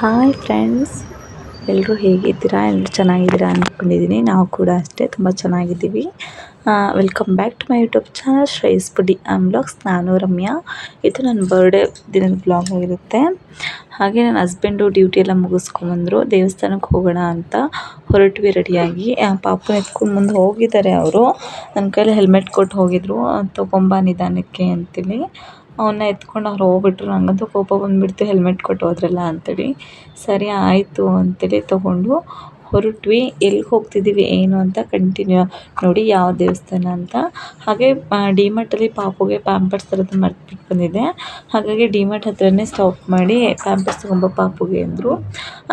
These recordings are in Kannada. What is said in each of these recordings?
ಹಾಯ್ ಫ್ರೆಂಡ್ಸ್ ಎಲ್ಲರೂ ಹೇಗಿದ್ದೀರಾ? ಎಲ್ಲರೂ ಚೆನ್ನಾಗಿದ್ದೀರಾ ಅಂದ್ಕೊಂಡಿದ್ದೀನಿ ನಾವು ಕೂಡ ಅಷ್ಟೇ ತುಂಬ ಚೆನ್ನಾಗಿದ್ದೀವಿ. Welcome back to my YouTube channel Shreyas Pudi blogs ನಾನು ರಮ್ಯಾ. ಇದು ನನ್ನ ಬರ್ಡೇ ದಿನದ ಬ್ಲಾಗ್ ಆಗಿರುತ್ತೆ. ಹಾಗೆ ನನ್ನ ಹಸ್ಬೆಂಡು ಡ್ಯೂಟಿ ಎಲ್ಲ ಮುಗಿಸ್ಕೊಂಬಂದರು. ದೇವಸ್ಥಾನಕ್ಕೆ ಹೋಗೋಣ ಅಂತ ಹೊರಟ್ವಿ ರೆಡಿಯಾಗಿ ಪಾಪು ಎತ್ಕೊಂಡು ಮುಂದೆ ಹೋಗಿದ್ದಾರೆ ಅವರು. ನನ್ನ ಕೈಯಲ್ಲಿ ಹೆಲ್ಮೆಟ್ ಕೊಟ್ಟು ಹೋಗಿದ್ರು. ತೊಗೊಂಬ ನಿಧಾನಕ್ಕೆ ಅಂತೇಳಿ. ಅವನ್ನ ಎತ್ಕೊಂಡು ಅವ್ರು ಹೋಗ್ಬಿಟ್ರು. ನನಗಂತೂ ಕೋಪ ಬಂದುಬಿಡ್ತು. ಹೆಲ್ಮೆಟ್ ಕೊಟ್ಟು ಹೋದ್ರಲ್ಲ ಅಂತೇಳಿ. ಸರಿ, ಆಯಿತು ಅಂತೇಳಿ ತೊಗೊಂಡು ಹೊರಟ್ವಿ ಎಲ್ಲಿ ಹೋಗ್ತಿದ್ದೀವಿ ಏನು ಅಂತ ಕಂಟಿನ್ಯೂ ನೋಡಿ ಯಾವ ದೇವಸ್ಥಾನ ಅಂತ. ಹಾಗೆ ಡಿಮಾರ್ಟಲ್ಲಿ ಪಾಪುಗೆ ಪ್ಯಾಂಪರ್ಸ್ ಥರದ್ದು ಮರ್ತ್ಬಿಟ್ಟು ಬಂದಿದೆ. ಹಾಗಾಗಿ ಡಿಮಾರ್ಟ್ ಹತ್ರನೇ ಸ್ಟಾಪ್ ಮಾಡಿ ಪ್ಯಾಂಪರ್ಸ್ ತೊಗೊಂಬ ಪಾಪುಗೆ ಅಂದರು.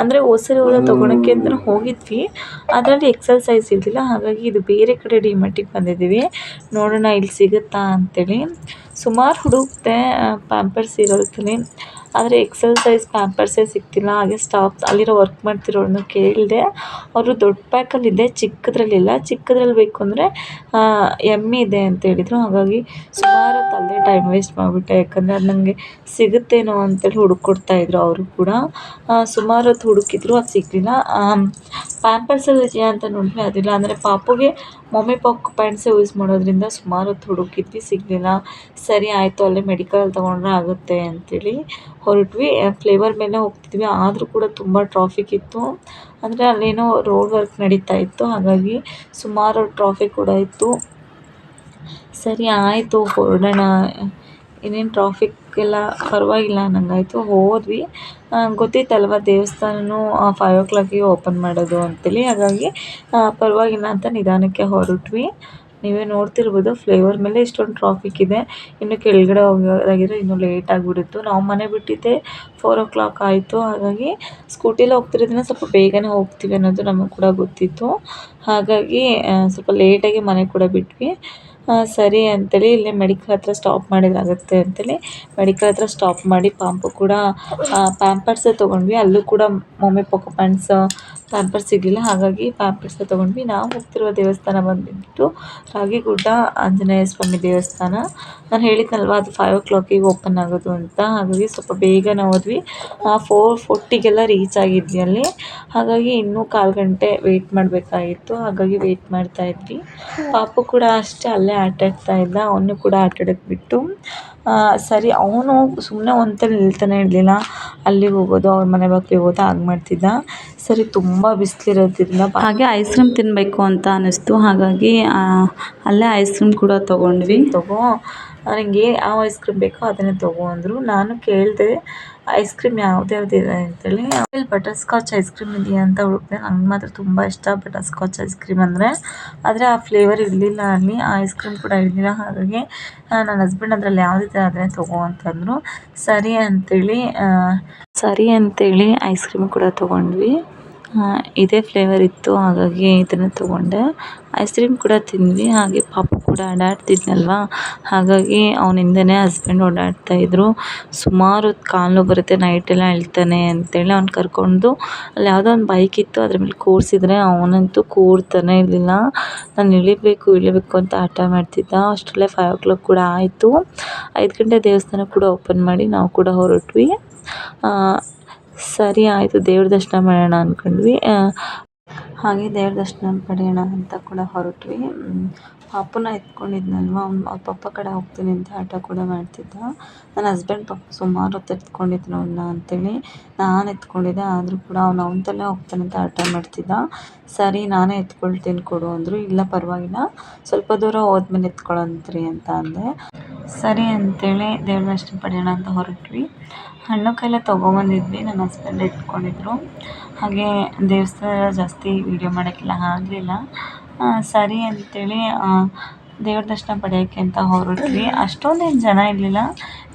ಅಂದರೆ ಹೊಸರು ಹೋದ ತೊಗೊಳಕ್ಕೆ ಅಂತ ಹೋಗಿದ್ವಿ. ಅದರಲ್ಲಿ ಎಕ್ಸೆಲ್ ಸೈಜ್ ಇರಲಿಲ್ಲ, ಹಾಗಾಗಿ ಇದು ಬೇರೆ ಕಡೆ ಡಿಮಾರ್ಟಿಗೆ ಬಂದಿದ್ದೀವಿ ನೋಡೋಣ, ಇಲ್ಲಿ ಸಿಗುತ್ತಾ ಅಂತೇಳಿ. ಸುಮಾರು ಹುಡುಕ್ದೆ ಪ್ಯಾಂಪರ್ಸ್ ಇರೋದಕ್ಕೆ ಆದರೆ ಎಕ್ಸೆಲ್ ಸೈಜ್ ಪ್ಯಾಂಪರ್ಸೇ ಸಿಗ್ತಿಲ್ಲ, ಹಾಗೆ ಸ್ಟಾಫ್ ಅಲ್ಲಿರೋ ವರ್ಕ್ ಮಾಡ್ತಿರೋರನ್ನ ಕೇಳಿದೆ, ಅವರು ದೊಡ್ಡ ಪ್ಯಾಕಲ್ಲಿದೆ ಚಿಕ್ಕದ್ರಲ್ಲಿಲ್ಲ ಚಿಕ್ಕದ್ರಲ್ಲಿ ಬೇಕು ಅಂದರೆ ಎಂ ಇದೆ ಅಂತ ಹೇಳಿದರು. ಹಾಗಾಗಿ ಸುಮಾರು ತಲೆ ಟೈಮ್ ವೇಸ್ಟ್ ಮಾಡಿಬಿಟ್ಟೆ. ಯಾಕಂದರೆ ಅದು ನನಗೆ ಸಿಗುತ್ತೇನೋ ಅಂತೇಳಿ ಹುಡುಕ್ಕೊಡ್ತಾಯಿದ್ರು ಅವರು ಕೂಡ. ಸುಮಾರು ಹೊತ್ತು ಹುಡುಕಿದ್ರು, ಅದು ಸಿಗಲಿಲ್ಲ. ಪ್ಯಾಂಪರ್ಸಲ್ಲಿ ಇದೆಯಾ ಅಂತ ನೋಡಿದ್ವಿ ಅದಿಲ್ಲ. ಅಂದರೆ ಪಾಪುಗೆ ಮಮ್ಮಿ ಪಾಪು ಪ್ಯಾಂಟ್ಸೇ ಯೂಸ್ ಮಾಡೋದ್ರಿಂದ ಸುಮಾರು ಹೊತ್ತು ಹುಡುಕಿದ್ವಿ ಸಿಗಲಿಲ್ಲ. ಸರಿ ಆಯಿತು, ಅಲ್ಲೇ ಮೆಡಿಕಲ್ ತೊಗೊಂಡ್ರೆ ಆಗುತ್ತೆ ಅಂತೇಳಿ ಹೊರಟ್ವಿ. ಫ್ಲೇವರ್ ಮೇಲೆ ಹೋಗ್ತಿದ್ವಿ. ಆದರೂ ಕೂಡ ತುಂಬ ಟ್ರಾಫಿಕ್ ಇತ್ತು. ಅಂದರೆ ಅಲ್ಲೇನೋ ರೋಡ್ ವರ್ಕ್ ನಡೀತಾ ಇತ್ತು. ಹಾಗಾಗಿ ಸುಮಾರು ಟ್ರಾಫಿಕ್ ಕೂಡ ಇತ್ತು. ಸರಿ ಆಯಿತು, ಹೊರಡೋಣ. ಇನ್ನೇನು ಟ್ರಾಫಿಕ್ ಎಲ್ಲ ಪರವಾಗಿಲ್ಲ ಅನ್ನಂಗಾಯಿತು ಹೋದ್ವಿ. ಗೊತ್ತಿತ್ತಲ್ವ ದೇವಸ್ಥಾನವೂ ಫೈವ್ ಓ ಕ್ಲಾಕಿಗೆ ಓಪನ್ ಮಾಡೋದು ಅಂತೇಳಿ. ಹಾಗಾಗಿ ಪರವಾಗಿಲ್ಲ ಅಂತ ನಿಧಾನಕ್ಕೆ ಹೊರಟ್ವಿ. ನೀವೇ ನೋಡ್ತಿರ್ಬೋದು ಫ್ಲೇವರ್ ಮೇಲೆ ಇಷ್ಟೊಂದು ಟ್ರಾಫಿಕ್ ಇದೆ. ಇನ್ನು ಕೆಳಗಡೆ ಹೋಗೋದಾಗಿದ್ರೆ ಇನ್ನೂ ಲೇಟ್ ಬಿಡುತ್ತೆ ನಾವು ಮನೆ ಬಿಟ್ಟಿದ್ದೆ ಫೋರ್ ಓ ಕ್ಲಾಕ್ ಆಯಿತು. ಹಾಗಾಗಿ ಸ್ಕೂಟಿಲಿ ಹೋಗ್ತಿರೋದ್ರಿಂದ ಸ್ವಲ್ಪ ಬೇಗನೆ ಹೋಗ್ತೀವಿ ಅನ್ನೋದು ನಮಗೆ ಕೂಡ ಗೊತ್ತಿತ್ತು. ಹಾಗಾಗಿ ಸ್ವಲ್ಪ ಲೇಟಾಗಿ ಮನೆ ಕೂಡ ಬಿಟ್ವಿ. ಸರಿ ಅಂತೇಳಿ ಇಲ್ಲೇ ಮೆಡಿಕಲ್ ಹತ್ರ ಸ್ಟಾಪ್ ಮಾಡಿದ್ರಾಗುತ್ತೆ ಅಂತೇಳಿ ಮೆಡಿಕಲ್ ಹತ್ರ ಸ್ಟಾಪ್ ಮಾಡಿ ಪಾಂಪು ಕೂಡ ಪ್ಯಾಂಪರ್ಸೇ ತೊಗೊಂಡ್ವಿ. ಅಲ್ಲೂ ಕೂಡ ಮಮ್ಮಿ ಪೊಕೊ ಪ್ಯಾಂಟ್ಸ್ ಪ್ಯಾಂಪರ್ಸ್ ಸಿಗಲಿಲ್ಲ. ಹಾಗಾಗಿ ಪ್ಯಾಂಪರ್ಸೇ ತೊಗೊಂಡ್ವಿ. ನಾವು ಹೋಗ್ತಿರುವ ದೇವಸ್ಥಾನ ಬಂದುಬಿಟ್ಟು ರಾಗಿಗುಡ್ಡ, ಆಂಜನೇಯ ಸ್ವಾಮಿ ದೇವಸ್ಥಾನ. ನಾನು ಹೇಳಿದ್ನಲ್ವ, ಅದು ಫೈವ್ ಓ ಕ್ಲಾಕಿಗೆ ಓಪನ್ ಆಗೋದು ಅಂತ. ಹಾಗಾಗಿ ಸ್ವಲ್ಪ ಬೇಗನೆ ಹೋದ್ವಿ. ಫೋರ್ ಫೋರ್ಟಿಗೆಲ್ಲ ರೀಚ್ ಆಗಿದ್ವಿ ಅಲ್ಲಿ. ಹಾಗಾಗಿ ಇನ್ನೂ ಕಾಲು ಗಂಟೆ ವೆಯ್ಟ್ ಮಾಡಬೇಕಾಗಿತ್ತು. ಹಾಗಾಗಿ ವೆಯ್ಟ್ ಮಾಡ್ತಾಯಿದ್ವಿ ಪಾಪು ಕೂಡ ಅಷ್ಟೇ ಅಲ್ಲೇ ಆಟ ಆಡ್ತಾ ಇದ್ದ. ಅವನು ಕೂಡ ಆಟ ಬಿಟ್ಟು ಸರಿ ಅವನು ಸುಮ್ಮನೆ ಒಂತಲ್ಲಿ ನಿಲ್ತಾನೆ ಇರಲಿಲ್ಲ. ಅಲ್ಲಿಗೆ ಹೋಗೋದು ಅವ್ರ ಮನೆ ಬಾಗಿಲಿಗೆ ಹೋಗೋದು ಹಾಗೆ ಮಾಡ್ತಿದ್ದ. ಸರಿ ತುಂಬ ಬಿಸಿಲಿರೋದ್ರಿಂದ ಹಾಗೆ ಐಸ್ ಕ್ರೀಮ್ ತಿನ್ನಬೇಕು ಅಂತ ಅನ್ನಿಸ್ತು. ಹಾಗಾಗಿ ಅಲ್ಲೇ ಐಸ್ ಕ್ರೀಮ್ ಕೂಡ ತೊಗೊಂಡ್ವಿ. ತಗೋ. ನನಗೆ ಯಾವ ಐಸ್ ಕ್ರೀಮ್ ಬೇಕೋ ಅದನ್ನೇ ತಗೋ ಅಂದರು. ನಾನು ಕೇಳಿದೆ ಐಸ್ ಕ್ರೀಮ್ ಯಾವ್ದು ಇದೆ? ಅಂತೇಳಿ. ಆಮೇಲೆ ಬಟರ್ ಸ್ಕಾಚ್ ಐಸ್ ಕ್ರೀಮ್ ಇದೆಯಾ ಅಂತ ಹುಡುಕಿದೆ. ನಂಗೆ ಮಾತ್ರ ತುಂಬ ಇಷ್ಟ ಬಟರ್ ಸ್ಕಾಚ್ ಐಸ್ ಕ್ರೀಮ್ ಅಂದರೆ. ಆದರೆ ಆ ಫ್ಲೇವರ್ ಇರಲಿಲ್ಲ ಅಲ್ಲಿ. ಆ ಐಸ್ ಕ್ರೀಮ್ ಕೂಡ ಇರಲಿಲ್ಲ. ಹಾಗಾಗಿ ನನ್ನ ಹಸ್ಬೆಂಡ್ ಅದರಲ್ಲಿ ಯಾವುದಿದೆ ಅದನ್ನೇ ತಗೋ ಅಂತಂದರು ಸರಿ ಅಂತೇಳಿ ಸರಿ ಅಂತೇಳಿ ಐಸ್ ಕ್ರೀಮ್ ಕೂಡ ತೊಗೊಂಡ್ವಿ. ಇದೇ ಫ್ಲೇವರ್ ಇತ್ತು, ಹಾಗಾಗಿ ಇದನ್ನು ತೊಗೊಂಡೆ. ಐಸ್ ಕ್ರೀಮ್ ಕೂಡ ತಿಂದ್ವಿ, ಹಾಗೆ ಪಾಪು ಕೂಡ ಓಡಾಡ್ತಿದ್ನಲ್ವ ಹಾಗಾಗಿ ಅವನ ಹಿಂದೆನೇ ಹಸ್ಬೆಂಡ್ ಓಡಾಡ್ತಾಯಿದ್ರು ಸುಮಾರು ಹೊತ್ತು ಕಾಲು ನೋವು ಬರುತ್ತೆ ನೈಟೆಲ್ಲ ಅಳ್ತಾನೆ ಅಂತೇಳಿ ಅವ್ನ ಕರ್ಕೊಂಡು. ಅಲ್ಲಿ ಯಾವುದೋ ಒಂದು ಬೈಕ್ ಇತ್ತು, ಅದ್ರ ಮೇಲೆ ಕೂರಿಸಿದ್ರೆ ಅವನಂತೂ ಕೂರ್ತಾನೆ ಇರಲಿಲ್ಲ. ನಾನು ಇಳಿಬೇಕು ಇಳಿಬೇಕು ಅಂತ ಹಠ ಮಾಡ್ತಿದ್ದ. ಅಷ್ಟರಲ್ಲೇ ಫೈವ್ ಓ ಕ್ಲಾಕ್ ಕೂಡ ಆಯಿತು. ಐದು ಗಂಟೆ ದೇವಸ್ಥಾನ ಕೂಡ ಓಪನ್ ಮಾಡಿ ನಾವು ಕೂಡ ಹೊರಟ್ವಿ. ಸರಿ, ಆಯಿತು. ದೇವ್ರ ದರ್ಶನ ಮಾಡೋಣ ಅಂದ್ಕೊಂಡ್ವಿ ಹಾಗೆ ದೇವ್ರ ದರ್ಶನ ಪಡೆಯೋಣ ಅಂತ ಕೂಡ ಹೊರಟ್ವಿ. ಪಾಪನ ಎತ್ಕೊಂಡಿದ್ನಲ್ವ? ಅವ್ನು ಪಪ್ಪ ಕಡೆ ಹೋಗ್ತೀನಿ ಅಂತ ಹಠ ಕೂಡ ಮಾಡ್ತಿದ್ದ. ನನ್ನ ಹಸ್ಬೆಂಡ್ ಪಪ್ಪ ಸುಮಾರು ಹೊತ್ತು ಎತ್ಕೊಂಡಿದ್ನ ಅವನ್ನ ಅಂತೇಳಿ ನಾನು ಎತ್ಕೊಂಡಿದ್ದೆ. ಆದರೂ ಕೂಡ ಅವ್ನು ಅವನ ತಲೆ ಹೋಗ್ತಾನೆ ಅಂತ ಹಠ ಮಾಡ್ತಿದ್ದ. ಸರಿ, ನಾನೇ ಎತ್ಕೊಳ್ತೀನಿ ಕೊಡು ಅಂದರು. ಇಲ್ಲ, ಪರವಾಗಿಲ್ಲ. ಸ್ವಲ್ಪ ದೂರ ಹೋದ್ಮೇಲೆ ಎತ್ಕೊಳ್ಳಂತ್ರಿ ಅಂತ ಅಂದೆ. ಸರಿ ಅಂತೇಳಿ ದೇವ್ರ ದರ್ಶನ ಪಡೆಯೋಣ ಅಂತ ಹೊರಟ್ವಿ. ಹಣ್ಣು ಕಾಯಿಲೆ ತೊಗೊಬಂದಿದ್ವಿ, ನನ್ನ ಹಸ್ಬೆಂಡ್ ಇಟ್ಕೊಂಡಿದ್ರು. ಹಾಗೆ ದೇವಸ್ಥಾನ ಜಾಸ್ತಿ ವೀಡಿಯೋ ಮಾಡೋಕ್ಕೆಲ್ಲ ಆಗಲಿಲ್ಲ. ಸರಿ ಅಂತೇಳಿ ದೇವ್ರ ದರ್ಶನ ಪಡೆಯೋಕ್ಕೆ ಅಂತ ಹೊರಟ್ವಿ. ಅಷ್ಟೊಂದೇನು ಜನ ಇರಲಿಲ್ಲ.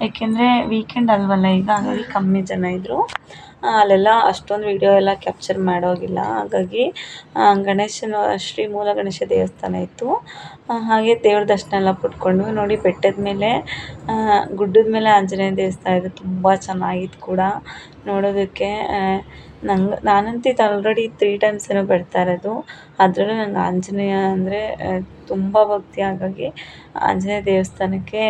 ಏಕೆಂದರೆ ವೀಕೆಂಡ್ ಅಲ್ವಲ್ಲ, ಈಗ ಹಾಗಾಗಿ ಕಮ್ಮಿ ಜನ ಇದ್ದರು ಅಲ್ಲೆಲ್ಲ ಅಷ್ಟೊಂದು ವೀಡಿಯೋ ಎಲ್ಲ ಕ್ಯಾಪ್ಚರ್ ಮಾಡೋಗಿಲ್ಲ. ಹಾಗಾಗಿ ಗಣೇಶನ, ಶ್ರೀ ಮೂಲ ಗಣೇಶ ದೇವಸ್ಥಾನ ಇತ್ತು. ಹಾಗೆ ದೇವ್ರ ದರ್ಶನ ಎಲ್ಲ ಪಡ್ಕೊಂಡ್ವಿ. ನೋಡಿ, ಬೆಟ್ಟದ ಮೇಲೆ ಗುಡ್ಡದ ಮೇಲೆ ಆಂಜನೇಯ ದೇವಸ್ಥಾನ ಇದೆ. ತುಂಬ ಚೆನ್ನಾಗಿತ್ತು ಕೂಡ. ನೋಡೋದಕ್ಕೆ ನಂಗೆ ನಾನಂತೂ ಇದು ಆಲ್ರೆಡಿ ತ್ರೀ ಟೈಮ್ಸ್ ಏನೋ ಬರ್ತಾ ಇರೋದು. ಅದರಲ್ಲೂ ನಂಗೆ ಆಂಜನೇಯ ಅಂದರೆ ತುಂಬ ಭಕ್ತಿ. ಹಾಗಾಗಿ ಆಂಜನೇಯ ದೇವಸ್ಥಾನಕ್ಕೆ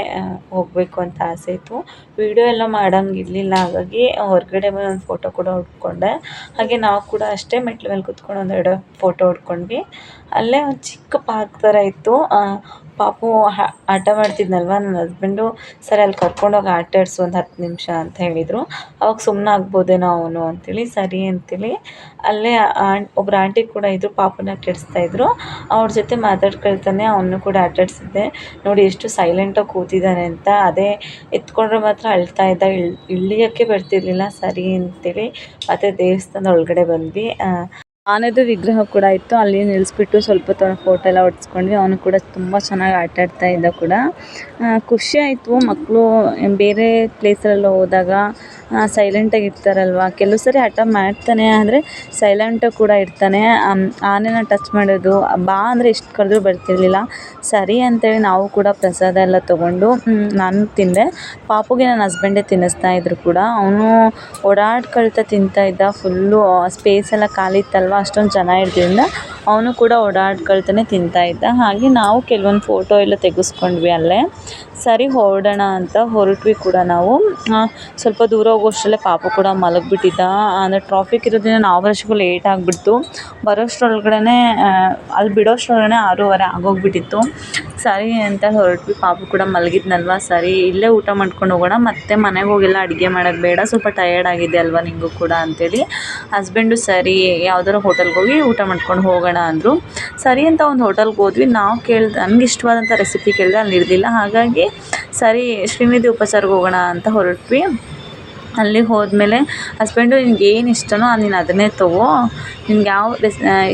ಹೋಗಬೇಕು ಅಂತ ಆಸೆ ಇತ್ತು. ವೀಡಿಯೋ ಎಲ್ಲ ಮಾಡೋಂಗೆ ಇರಲಿಲ್ಲ, ಹಾಗಾಗಿ ಹೊರಗಡೆ ಒಂದು ಫೋಟೋ ಕೂಡ ಹೊಡ್ಕೊಂಡೆ. ಹಾಗೆ ನಾವು ಕೂಡ ಅಷ್ಟೇ ಮೆಟ್ಲು ಮೇಲೆ ಕೂತ್ಕೊಂಡು ಒಂದೆರಡು ಫೋಟೋ ಹೊಡ್ಕೊಂಡ್ವಿ. ಅಲ್ಲೇ ಒಂದು ಚಿಕ್ಕ ಪಾರ್ಕ್ ಥರ ಇತ್ತು. ಪಾಪು ಆಟ ಮಾಡ್ತಿದ್ನಲ್ವ? ನನ್ನ ಹಸ್ಬೆಂಡು ಸರಿ, ಅಲ್ಲಿ ಕರ್ಕೊಂಡೋಗಿ ಆಟ ಆಡಿಸು ಒಂದು ಹತ್ತು ನಿಮಿಷ ಅಂತ ಹೇಳಿದರು. ಅವಾಗ ಸುಮ್ಮನೆ ಆಗ್ಬೋದೇನೋ ಅವನು ಅಂತೇಳಿ, ಸರಿ ಅಂತೇಳಿ. ಅಲ್ಲೇ ಆಂಟ್, ಒಬ್ರು ಆಂಟಿ ಕೂಡ ಇದ್ದರು ಪಾಪುನ ಕೆಡಿಸ್ತಾಯಿದ್ರು ಅವ್ರ ಜೊತೆ ಮಾತಾಡ್ಕೊಳ್ತಾನೆ, ಅವನು ಕೂಡ ಆಟ ಆಡಿಸಿದ್ದೆ. ನೋಡಿ, ಎಷ್ಟು ಸೈಲೆಂಟಾಗಿ ಕೂತಿದ್ದಾನೆ ಅಂತ. ಅದೇ ಎತ್ಕೊಂಡ್ರೆ ಮಾತ್ರ ಅಳ್ತಾ ಇದ್ದ, ಇಳ್, ಇಳಿಯೋಕ್ಕೆ ಬರ್ತಿರ್ಲಿಲ್ಲ, ಸರಿ ಅಂತೇಳಿ, ಮತ್ತು ದೇವಸ್ಥಾನದ ಒಳಗಡೆ ಬಂದ್ವಿ. ಆನೆದು ವಿಗ್ರಹ ಕೂಡ ಇತ್ತು. ಅಲ್ಲಿ ನಿಲ್ಲಿಸ್ಬಿಟ್ಟು ಸ್ವಲ್ಪ ಹೊತ್ತು ಫೋಟೋ ಎಲ್ಲ ಹೊಡ್ಸ್ಕೊಂಡ್ವಿ. ಅವನು ಕೂಡ ತುಂಬ ಚೆನ್ನಾಗಿ ಆಟ ಆಡ್ತಾ ಇದ್ದ ಕೂಡ. ಖುಷಿ ಆಯಿತು. ಮಕ್ಕಳು ಬೇರೆ ಪ್ಲೇಸಲ್ಲೆಲ್ಲ ಹೋದಾಗ ಸೈಲೆಂಟಾಗಿ ಇರ್ತಾರಲ್ವ ಕೆಲವು ಸರಿ ಹಠ ಮಾಡ್ತಾನೆ ಆದರೆ ಸೈಲೆಂಟಾಗಿ ಕೂಡ ಇರ್ತಾನೆ ಆನೆನ ಟಚ್ ಮಾಡೋದು, ಬಾ ಅಂದರೆ ಎಷ್ಟು ಕರೆದ್ರೂ ಬರ್ತಿರಲಿಲ್ಲ. ಸರಿ ಅಂತೇಳಿ ನಾವು ಕೂಡ ಪ್ರಸಾದ ಎಲ್ಲ ತೊಗೊಂಡು ನಾನು ತಿಂದೆ. ಪಾಪುಗೆ ನನ್ನ ಹಸ್ಬೆಂಡೇ ತಿನ್ನಿಸ್ತಾ ಇದ್ದರು ಕೂಡ. ಅವನು ಓಡಾಡ್ಕೊಳ್ತಾ ತಿಂತಾ ಇದ್ದ. ಫುಲ್ಲು ಸ್ಪೇಸ್ ಎಲ್ಲ ಖಾಲಿ ಇತ್ತಲ್ವ? ಅಷ್ಟೊಂದು ಜನ ಇರೋದ್ರಿಂದ ಅವನು ಕೂಡ ಓಡಾಡ್ಕೊಳ್ತಾನೆ ತಿಂತಾ ಇದ್ದ. ಹಾಗೆ ನಾವು ಕೆಲವೊಂದು ಫೋಟೋ ಎಲ್ಲ ತೆಗೆಸ್ಕೊಂಡ್ವಿ ಅಲ್ಲೇ. ಸರಿ ಹೊರಡೋಣ ಅಂತ ಹೊರಟ್ವಿ ಕೂಡ ನಾವು. ಸ್ವಲ್ಪ ದೂರ ಹೋಗೋಷ್ಟರಲ್ಲೇ ಪಾಪು ಕೂಡ ಮಲಗಿಬಿಟ್ಟಿದ್ದ. ಅಂದರೆ ಟ್ರಾಫಿಕ್ ಇರೋದ್ರಿಂದ ನಾವು ಬರೋಷ್ಟಕ್ಕೂ ಲೇಟ್ ಆಗಿಬಿಡ್ತು. ಬರೋಷ್ಟ್ರೊಳಗಡೆ ಅಲ್ಲಿ ಬಿಡೋಷ್ಟ್ರೊಳಗಡೆ ಆರೂವರೆ ಆಗೋಗ್ಬಿಟ್ಟಿತ್ತು. ಸರಿ ಅಂತ ಹೊರಟ್ವಿ. ಪಾಪು ಕೂಡ ಮಲಗಿದ್ನಲ್ವ? ಸರಿ, ಇಲ್ಲೇ ಊಟ ಮಾಡ್ಕೊಂಡು ಹೋಗೋಣ. ಮತ್ತು ಮನೆಗೆ ಹೋಗೆಲ್ಲ ಅಡುಗೆ ಮಾಡೋದು ಬೇಡ. ಸ್ವಲ್ಪ ಟಯರ್ಡ್ ಆಗಿದೆ ಅಲ್ವಾ ನಿಂಗೂ ಕೂಡ ಅಂಥೇಳಿ ಹಸ್ಬೆಂಡು ಸರಿ ಯಾವ್ದಾರು ಹೋಟೆಲ್ಗೆ ಹೋಗಿ ಊಟ ಮಾಡ್ಕೊಂಡು ಹೋಗೋಣ ಅಂದರು. ಸರಿ ಅಂತ ಒಂದು ಹೋಟೆಲ್ಗೆ ಹೋದ್ವಿ. ನಾವು ಕೇಳ್ದೆ ನನಗೆ ಇಷ್ಟವಾದಂಥ ರೆಸಿಪಿ ಕೇಳಿದೆ ಅಲ್ಲಿ ಇರಲಿಲ್ಲ ಹಾಗಾಗಿ ಸರಿ ಶ್ರೀನಿಧಿ ಉಪಚಾರಕ್ಕೆ ಹೋಗೋಣ ಅಂತ ಹೊರಟ್ವಿ. ಅಲ್ಲಿಗೆ ಹೋದ್ಮೇಲೆ ಹಸ್ಬೆಂಡು, ನಿನ್ಗೆ ಏನು ಇಷ್ಟನೋ ನೀನು ಅದನ್ನೇ ತಗೋ. ನಿನ್ಗೆ ಯಾವ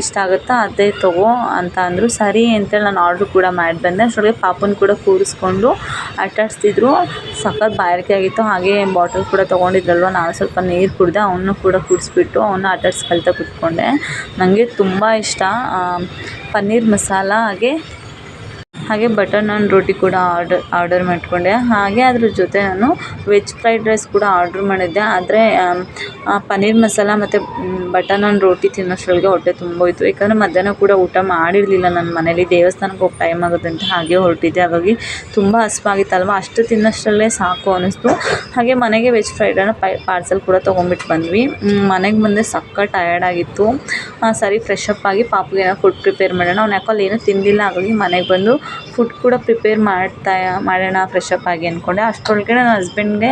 ಇಷ್ಟ ಆಗುತ್ತೋ ಅದೇ ತಗೋ ಅಂತ ಅಂದರು. ಸರಿ ಅಂತೇಳಿ ನಾನು ಆರ್ಡ್ರು ಕೂಡ ಮಾಡಿ ಬಂದೆ. ಅಷ್ಟರೊಳಗೆ ಪಾಪುನ ಕೂಡ ಕೂರಿಸ್ಕೊಂಡು ಆಟಾಡಿಸ್ತಿದ್ರು ಸಖತ್ ಬಾಯಾರಿಕೆ ಆಗಿತ್ತು. ಹಾಗೆ ಬಾಟಲ್ ಕೂಡ ತೊಗೊಂಡಿದ್ರಲ್ವ. ನಾನು ಸ್ವಲ್ಪ ನೀರು ಕುಡಿದೆ ಅವನು ಕೂಡ ಕುಡಿಸ್ಬಿಟ್ಟು ಅವನ್ನ ಆಟಾಡ್ಸಿ ಆಡ್ಸ್ಕೊಳ್ತಾ ಕೂತ್ಕೊಂಡೆ. ನನಗೆ ತುಂಬ ಇಷ್ಟ. ಪನ್ನೀರ್ ಮಸಾಲ ಹಾಗೆ ಹಾಗೆ ಬಟರ್ ನಾನ್ ರೋಟಿ ಕೂಡ ಆರ್ಡರ್ ಆರ್ಡರ್ ಮಾಡಿಕೊಂಡೆ. ಹಾಗೆ ಅದ್ರ ಜೊತೆ ನಾನು ವೆಜ್ ಫ್ರೈಡ್ ರೈಸ್ ಕೂಡ ಆರ್ಡ್ರ್ ಮಾಡಿದ್ದೆ. ಆದರೆ ಪನ್ನೀರ್ ಮಸಾಲ ಮತ್ತು ಬಟರ್ ನಾನ್ ರೋಟಿ ತಿನ್ನೋಷ್ಟರೊಳಗೆ ಹೊಟ್ಟೆ ತುಂಬೋಯಿತು ಯಾಕಂದರೆ ಮಧ್ಯಾಹ್ನ ಕೂಡ ಊಟ ಮಾಡಿರಲಿಲ್ಲ. ನನ್ನ ಮನೇಲಿ ದೇವಸ್ಥಾನಕ್ಕೆ ಹೋಗಿ ಟೈಮ್ ಆಗುತ್ತೆ ಅಂತ ಹಾಗೆ ಹೊರಟಿದ್ದೆ. ಹಾಗಾಗಿ ತುಂಬ ಹಸಿವಾಗಿತ್ತಲ್ವ ಅಷ್ಟು ತಿನ್ನೋಷ್ಟರಲ್ಲೇ ಸಾಕು ಅನ್ನಿಸ್ತು ಹಾಗೆ ಮನೆಗೆ ವೆಜ್ ಫ್ರೈಡ್ ಪೈ, ಪಾರ್ಸೆಲ್ ಕೂಡ ತೊಗೊಂಬಿಟ್ಟು ಬಂದ್ವಿ. ಮನೆಗೆ ಮುಂದೆ ಸಕ್ಕ ಟಯರ್ಡ್ ಆಗಿತ್ತು. ಸರಿ ಫ್ರೆಶ್ ಅಪ್ ಆಗಿ ಪಾಪಗೆ ಏನೋ ಫುಡ್ ಪ್ರಿಪೇರ್ ಮಾಡೋಣ. ಅವ್ನು ಯಾಕೋ ಏನೂ ತಿಂದಿಲ್ಲ. ಹಾಗಾಗಿ ಮನೆಗೆ ಬಂದು ಫುಡ್ ಕೂಡ ಪ್ರಿಪೇರ್ ಮಾಡ್ತಾ, ಮಾಡೋಣ ಫ್ರೆಶ್ ಅಪ್ ಆಗಿ ಅಂದ್ಕೊಂಡೆ ಅಷ್ಟರೊಳಗೆ ನನ್ನ ಹಸ್ಬೆಂಡ್ಗೆ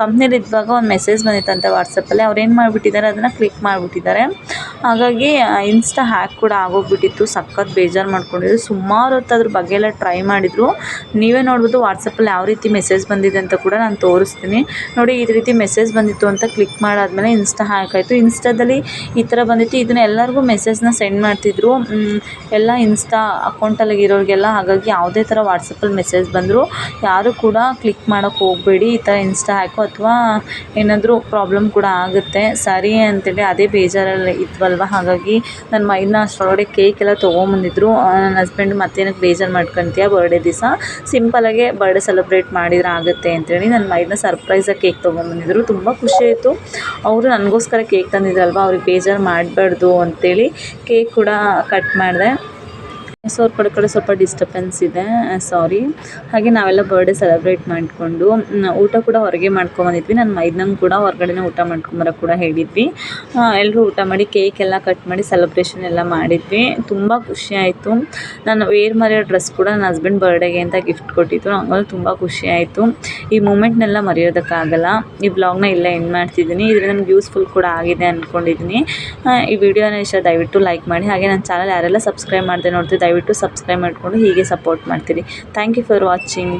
ಕಂಪ್ನಿಲಿ ಇದ್ದಾಗ ಒಂದು ಮೆಸೇಜ್ ಬಂದಿತ್ತಂತೆ ವಾಟ್ಸಪ್ಪಲ್ಲಿ ಅವ್ರು ಏನು ಮಾಡಿಬಿಟ್ಟಿದ್ದಾರೆ, ಅದನ್ನು ಕ್ಲಿಕ್ ಮಾಡಿಬಿಟ್ಟಿದ್ದಾರೆ. ಹಾಗಾಗಿ ಇನ್ಸ್ಟಾ ಹ್ಯಾಕ್ ಕೂಡ ಆಗೋಗ್ಬಿಟ್ಟಿತ್ತು. ಸಖತ್ತು ಬೇಜಾರು ಮಾಡ್ಕೊಂಡಿದ್ರು. ಸುಮಾರು ಹೊತ್ತು ಅದ್ರ ಬಗ್ಗೆ ಎಲ್ಲ ಟ್ರೈ ಮಾಡಿದರು. ನೀವೇ ನೋಡ್ಬೋದು ವಾಟ್ಸಪ್ಪಲ್ಲಿ ಯಾವ ರೀತಿ ಮೆಸೇಜ್ ಬಂದಿದೆ ಅಂತ ಕೂಡ ನಾನು ತೋರಿಸ್ತೀನಿ. ನೋಡಿ, ಈ ರೀತಿ ಮೆಸೇಜ್ ಬಂದಿತ್ತು ಅಂತ ಕ್ಲಿಕ್ ಮಾಡಾದಮೇಲೆ ಇನ್ಸ್ಟಾ ಹ್ಯಾಕ್ ಆಯಿತು. ಇನ್ಸ್ಟಾದಲ್ಲಿ ಈ ಥರ ಬಂದಿತ್ತು. ಇದನ್ನ ಎಲ್ಲರಿಗೂ ಮೆಸೇಜ್ನ ಸೆಂಡ್ ಮಾಡ್ತಿದ್ರು. ಎಲ್ಲ ಇನ್ಸ್ಟಾ ಅಕೌಂಟಲ್ಲಿ ಇರೋರಿಗೆಲ್ಲ ಹಾಗಾಗಿ ಯಾವುದೇ ಥರ ವಾಟ್ಸಪ್ಪಲ್ಲಿ ಮೆಸೇಜ್ ಬಂದರೂ. ಯಾರೂ ಕೂಡ ಕ್ಲಿಕ್ ಮಾಡೋಕ್ಕೆ ಹೋಗಬೇಡಿ. ಈ ಥರ ಇನ್ಸ್ಟಾ ಹ್ಯಾಕು ಅಥವಾ ಏನಾದರೂ ಪ್ರಾಬ್ಲಮ್ ಕೂಡ ಆಗುತ್ತೆ. ಸರಿ ಅಂತೇಳಿ, ಅದೇ ಬೇಜಾರಲ್ಲಿ ಇದ್ವಲ್ವ ಹಾಗಾಗಿ ನನ್ನ ಮೈನ ಅಷ್ಟರೊಳಗಡೆ ಕೇಕ್ ಎಲ್ಲ ತೊಗೊಂಬಂದಿದ್ರು. ನನ್ನ ಹಸ್ಬೆಂಡ್ ಮತ್ತೇನಕ್ಕೆ ಬೇಜಾರು ಮಾಡ್ಕೊತೀಯ ಬರ್ಡೇ ದಿವಸ? ಸಿಂಪಲಾಗೆ ಬರ್ಡೇ ಸೆಲೆಬ್ರೇಟ್ ಮಾಡಿದ್ರೆ ಆಗುತ್ತೆ ಅಂತೇಳಿ ನನ್ನ ಮೈನ ಸರ್ಪ್ರೈಸಾಗಿ ಕೇಕ್ ತೊಗೊಂಬಂದಿದ್ರು. ತುಂಬ ಖುಷಿ ಆಯಿತು. ಅವರು ನನಗೋಸ್ಕರ ಕೇಕ್ ತಂದಿದ್ರಲ್ವ? ಅವ್ರಿಗೆ ಬೇಜಾರು ಮಾಡಬಾರ್ದು ಅಂತೇಳಿ ಕೇಕ್ ಕೂಡ ಕಟ್ ಮಾಡಿದೆ. ಸೊ ಅವ್ರ ಕಡೆ ಕಡೆ ಸ್ವಲ್ಪ ಡಿಸ್ಟರ್ಬೆನ್ಸ್ ಇದೆ. ಸಾರಿ ಹಾಗೆ ನಾವೆಲ್ಲ ಬರ್ಡೇ ಸೆಲೆಬ್ರೇಟ್ ಮಾಡಿಕೊಂಡು ಊಟ ಕೂಡ ಹೊರಗೆ ಮಾಡ್ಕೊಂಬಂದಿದ್ವಿ. ನನ್ನ ಮೈದ್ನಂಗೆ ಕೂಡ ಹೊರಗಡೆನೇ ಊಟ ಮಾಡ್ಕೊಂಬರಕ್ಕೆ ಕೂಡ ಹೇಳಿದ್ವಿ. ಎಲ್ಲರೂ ಊಟ ಮಾಡಿ ಕೇಕ್ ಎಲ್ಲ ಕಟ್ ಮಾಡಿ ಸೆಲೆಬ್ರೇಷನ್ ಎಲ್ಲ ಮಾಡಿದ್ವಿ. ತುಂಬ ಖುಷಿ ಆಯಿತು. ನಾನು ವೇರ್ ಮರೆಯೋ ಡ್ರೆಸ್ ಕೂಡ ನನ್ನ ಹಸ್ಬೆಂಡ್ ಬರ್ಡೇಗೆ ಅಂತ ಗಿಫ್ಟ್ ಕೊಟ್ಟಿತ್ತು ನಂಗಲ್ಲಿ ತುಂಬ ಖುಷಿ ಆಯಿತು. ಈ ಮೂಮೆಂಟ್ನೆಲ್ಲ ಮರೆಯೋದಕ್ಕಾಗಲ್ಲ. ಈ ಬ್ಲಾಗ್ನ ಇಲ್ಲ ಎಂಡ್ ಮಾಡ್ತಿದ್ದೀನಿ. ಇದರಿಂದ ನಮ್ಗೆ ಯೂಸ್ಫುಲ್ ಕೂಡ ಆಗಿದೆ ಅಂದ್ಕೊಂಡಿದ್ದೀನಿ ಈ ವಿಡಿಯೋನ ಇಷ್ಟ ದಯವಿಟ್ಟು ಲೈಕ್ ಮಾಡಿ. ಹಾಗೆ ನನ್ನ ಚಾನಲ್ ಯಾರೆಲ್ಲ ಸಬ್ಸ್ಕ್ರೈಬ್ ಮಾಡಿದೆ ನೋಡ್ತೀವಿ ದಯವಿಟ್ಟು ಸಬ್ಸ್ಕ್ರೈಬ್ ಮಾಡಿಕೊಂಡು ಹೀಗೆ ಸಪೋರ್ಟ್ ಮಾಡ್ತೀರಿ. Thank you for watching